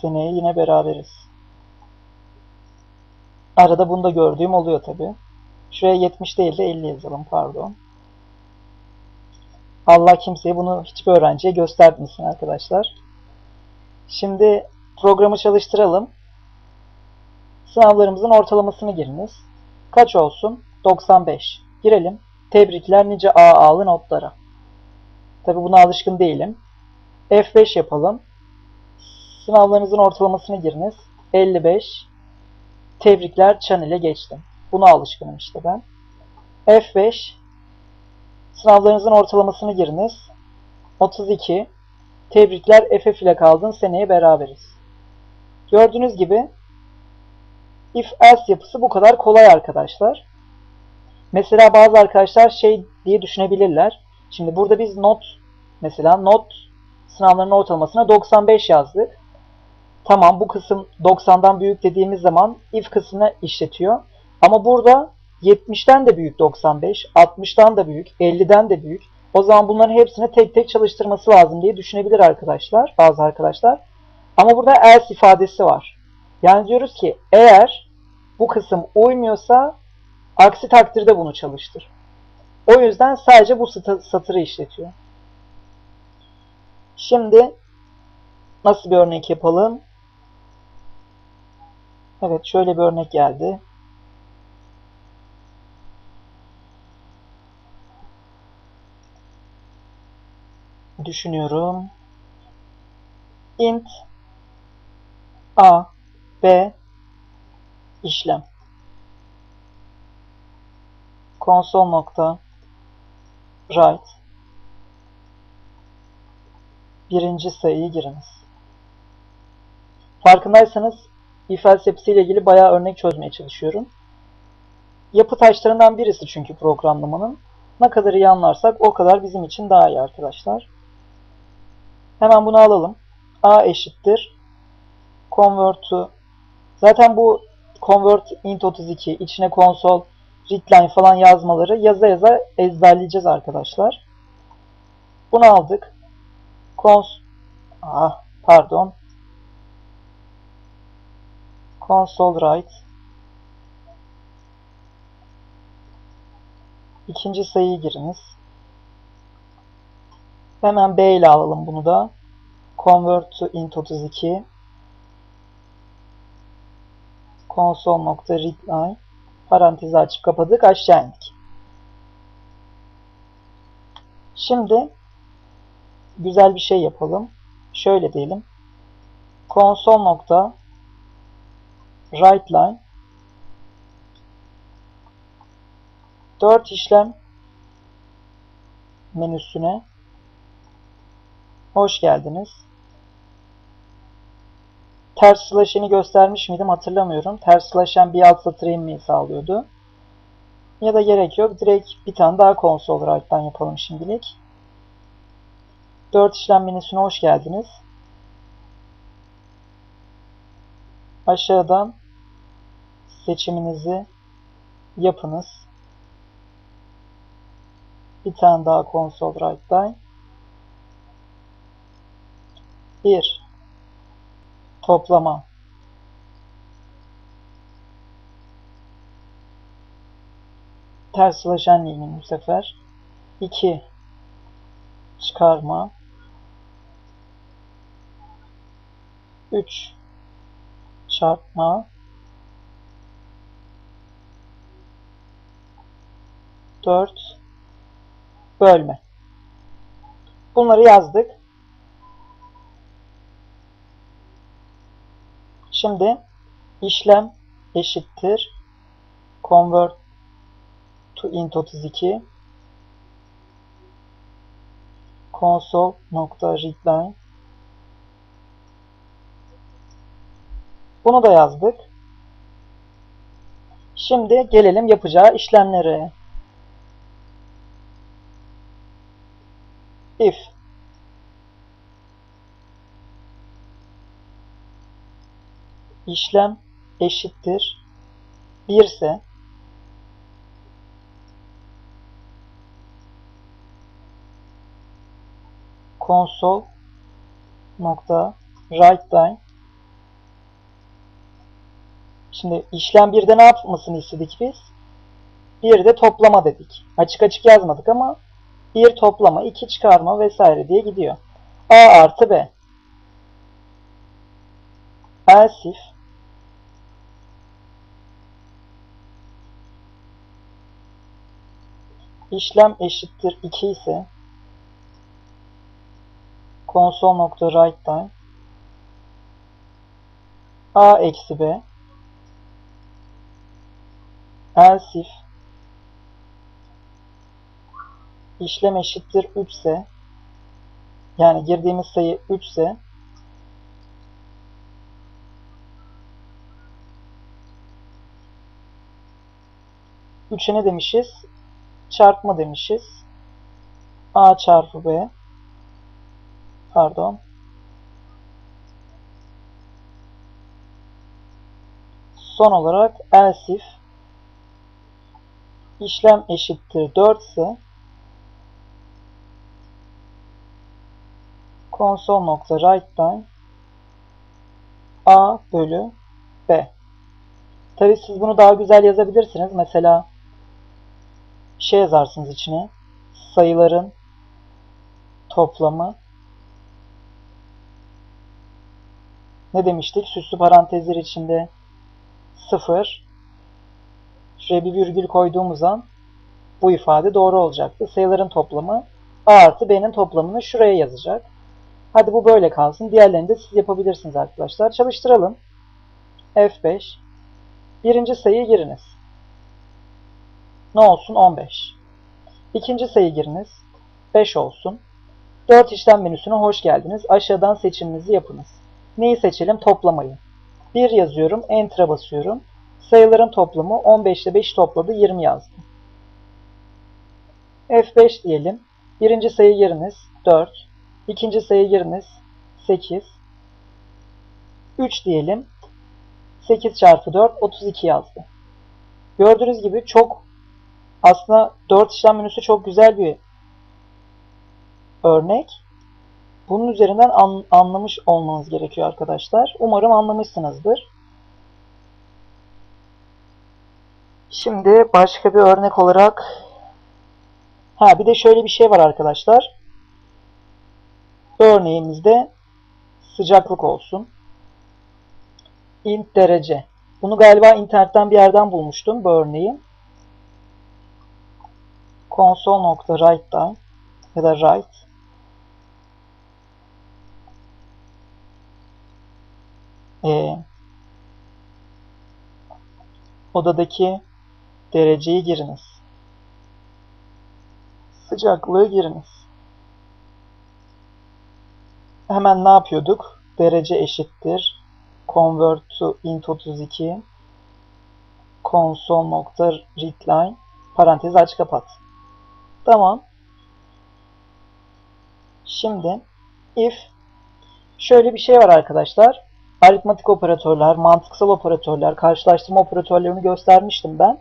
Seneye yine beraberiz. Arada bunu da gördüğüm oluyor tabi. Şuraya 70 değil de 50 yazalım pardon. Allah kimseye bunu hiçbir öğrenciye göstermesin arkadaşlar. Şimdi programı çalıştıralım. Sınavlarımızın ortalamasını giriniz. Kaç olsun? 95. Girelim. Tebrikler nice AA'lı notlara. Tabi buna alışkın değilim. F5 yapalım. Sınavlarınızın ortalamasını giriniz. 55. Tebrikler çan ile geçtim. Buna alışkınım işte ben. F5. Sınavlarınızın ortalamasını giriniz. 32. Tebrikler FF ile kaldın. Seneye beraberiz. Gördüğünüz gibi if else yapısı bu kadar kolay arkadaşlar. Mesela bazı arkadaşlar şey diye düşünebilirler. Şimdi burada biz not mesela not sınavlarının ortalamasına 95 yazdık. Tamam bu kısım 90'dan büyük dediğimiz zaman if kısmını işletiyor. Ama burada 70'ten de büyük 95, 60'tan da büyük, 50'den de büyük. O zaman bunların hepsini tek tek çalıştırması lazım diye düşünebilir arkadaşlar, bazı arkadaşlar. Ama burada else ifadesi var. Yani diyoruz ki eğer bu kısım uymuyorsa aksi takdirde bunu çalıştır. O yüzden sadece bu satırı işletiyor. Şimdi nasıl bir örnek yapalım? Evet şöyle bir örnek geldi. Düşünüyorum. int a b işlem console nokta write birinci sayıyı giriniz. Farkındaysanız if else ile ilgili bayağı örnek çözmeye çalışıyorum. Yapı taşlarından birisi çünkü programlamanın. Ne kadar iyi anlarsak o kadar bizim için daha iyi arkadaşlar. Hemen bunu alalım. A eşittir. Convert to Zaten bu convert int 32 içine konsol readline falan yazmaları yaza yaza ezberleyeceğiz arkadaşlar. Bunu aldık. Cons ah pardon. Console write İkinci sayıyı giriniz. Hemen B ile alalım bunu da. Convert to int 32 console.readline parantezi açıp kapadık aşağı indik. Şimdi güzel bir şey yapalım. Şöyle diyelim. console.writeline 4 işlem menüsüne hoş geldiniz. Ters slash'ini göstermiş miydim hatırlamıyorum. Ters slash'en bir alt satır inmeyi sağlıyordu. Ya da gerek yok. Direkt bir tane daha console write'dan yapalım şimdilik. 4 işlem menüsüne hoş geldiniz. Aşağıdan seçiminizi yapınız. Bir tane daha console write'dan. 1 toplama. Ters slashen line'in bu sefer. 2 çıkarma. 3 çarpma 4 bölme. Bunları yazdık. Şimdi işlem eşittir. Convert to int 32 console nokta readline. Bunu da yazdık. Şimdi gelelim yapacağı işlemlere. If işlem eşittir 1 ise console nokta write line Şimdi işlem 1'de ne yapmasını istedik biz? Bir de toplama dedik. Açık açık yazmadık ama bir toplama, iki çıkarma vesaire diye gidiyor. A artı B. Else if işlem eşittir 2 ise console nokta write time a eksi b else if işlem eşittir 3 ise yani girdiğimiz sayı 3 ise Üçe ne demişiz? Çarpma demişiz. A çarpı B. Pardon. Son olarak else if işlem eşittir 4 ise console nokta write time a bölü b. Tabi siz bunu daha güzel yazabilirsiniz. Mesela şey yazarsınız içine. Sayıların toplamı ne demiştik? Süslü parantezler içinde 0 şuraya bir virgül koyduğumuz an bu ifade doğru olacaktı. Sayıların toplamı A artı B'nin toplamını şuraya yazacak. Hadi bu böyle kalsın. Diğerlerini de siz yapabilirsiniz arkadaşlar. Çalıştıralım. F5 Birinci sayıyı giriniz. Ne olsun? 15. İkinci sayı giriniz. 5 olsun. 4 işlem menüsüne hoş geldiniz. Aşağıdan seçiminizi yapınız. Neyi seçelim? Toplamayı. 1 yazıyorum. Enter'a basıyorum. Sayıların toplamı 15 ile 5 topladı. 20 yazdım. F5 diyelim. Birinci sayı giriniz. 4. İkinci sayı giriniz. 8. 3 diyelim. 8 çarpı 4 32 yazdı. Gördüğünüz gibi çok aslında 4 işlem menüsü çok güzel bir örnek. Bunun üzerinden an, anlamış olmanız gerekiyor arkadaşlar. Umarım anlamışsınızdır. Şimdi başka bir örnek olarak ha bir de şöyle bir şey var arkadaşlar. Örneğimizde sıcaklık olsun. int derece. Bunu galiba internetten bir yerden bulmuştum bu örneği. console.write'dan ya da write e, odadaki dereceyi giriniz. Sıcaklığı giriniz. Hemen ne yapıyorduk? Derece eşittir. Convert to int 32 console.readline parantez aç kapat. Tamam. Şimdi if şöyle bir şey var arkadaşlar. Aritmatik operatörler, mantıksal operatörler, karşılaştırma operatörlerini göstermiştim ben.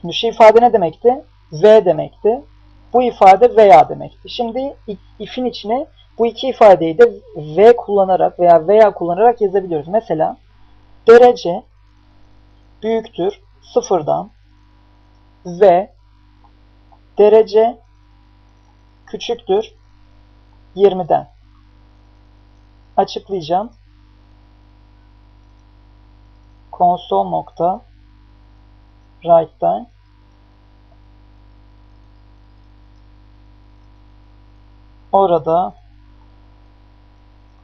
Şimdi şu ifade ne demekti? V demekti. Bu ifade veya demekti. Şimdi if'in içine bu iki ifadeyi de V kullanarak veya veya kullanarak yazabiliyoruz. Mesela derece büyüktür sıfırdan ve derece küçüktür 20'den. Açıklayacağım. Console nokta write'dan orada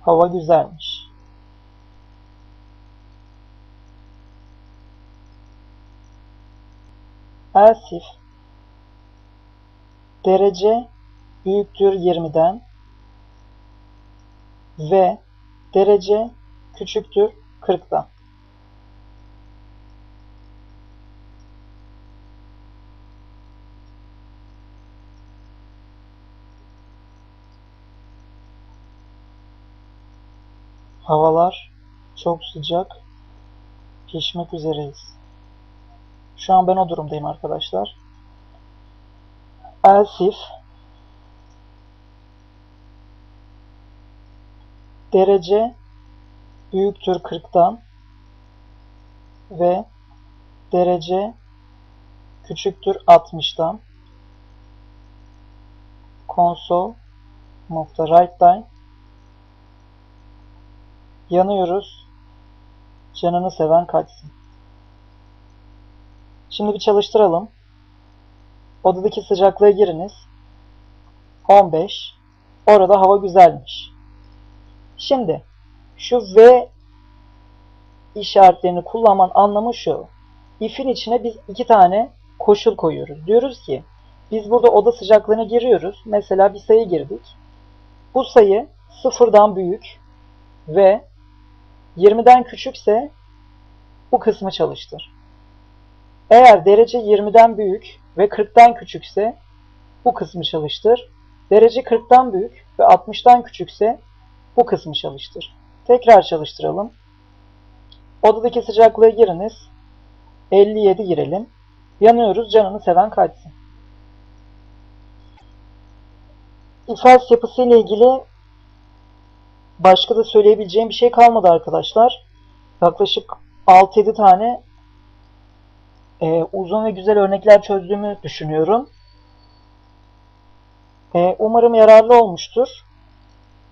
hava güzelmiş. Else if derece büyüktür 20'den ve derece küçüktür 40'dan. Havalar çok sıcak. Pişmek üzereyiz. Şu an ben o durumdayım arkadaşlar. Else if derece büyüktür 40'tan ve derece küçüktür 60'dan console nokta write yanıyoruz canını seven kaçsın. Şimdi bir çalıştıralım. Odadaki sıcaklığa giriniz. 15. Orada hava güzelmiş. Şimdi şu V işaretlerini kullanmanın anlamı şu. If'in içine biz iki tane koşul koyuyoruz. Diyoruz ki biz burada oda sıcaklığına giriyoruz. Mesela bir sayı girdik. Bu sayı sıfırdan büyük ve 20'den küçükse bu kısmı çalıştır. Eğer derece 20'den büyük ve 40'tan küçükse bu kısmı çalıştır. Derece 40'tan büyük ve 60'tan küçükse bu kısmı çalıştır. Tekrar çalıştıralım. Odadaki sıcaklığa giriniz. 57 girelim. Yanıyoruz canını seven kaçsın. İfaz yapısı ile ilgili başka da söyleyebileceğim bir şey kalmadı arkadaşlar. Yaklaşık 6-7 tane e, uzun ve güzel örnekler çözdüğümü düşünüyorum. E, umarım yararlı olmuştur.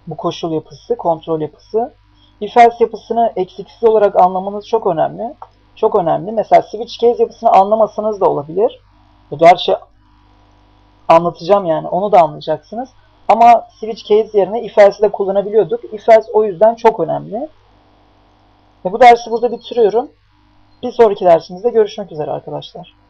Bu koşul yapısı, kontrol yapısı. If-else yapısını eksiksiz olarak anlamanız çok önemli. Çok önemli. Mesela switch case yapısını anlamasanız da olabilir. Gerçi anlatacağım yani. Onu da anlayacaksınız. Ama switch case yerine if-else de kullanabiliyorduk. If-else o yüzden çok önemli. Ve bu dersi burada bitiriyorum. Bir sonraki dersimizde görüşmek üzere arkadaşlar.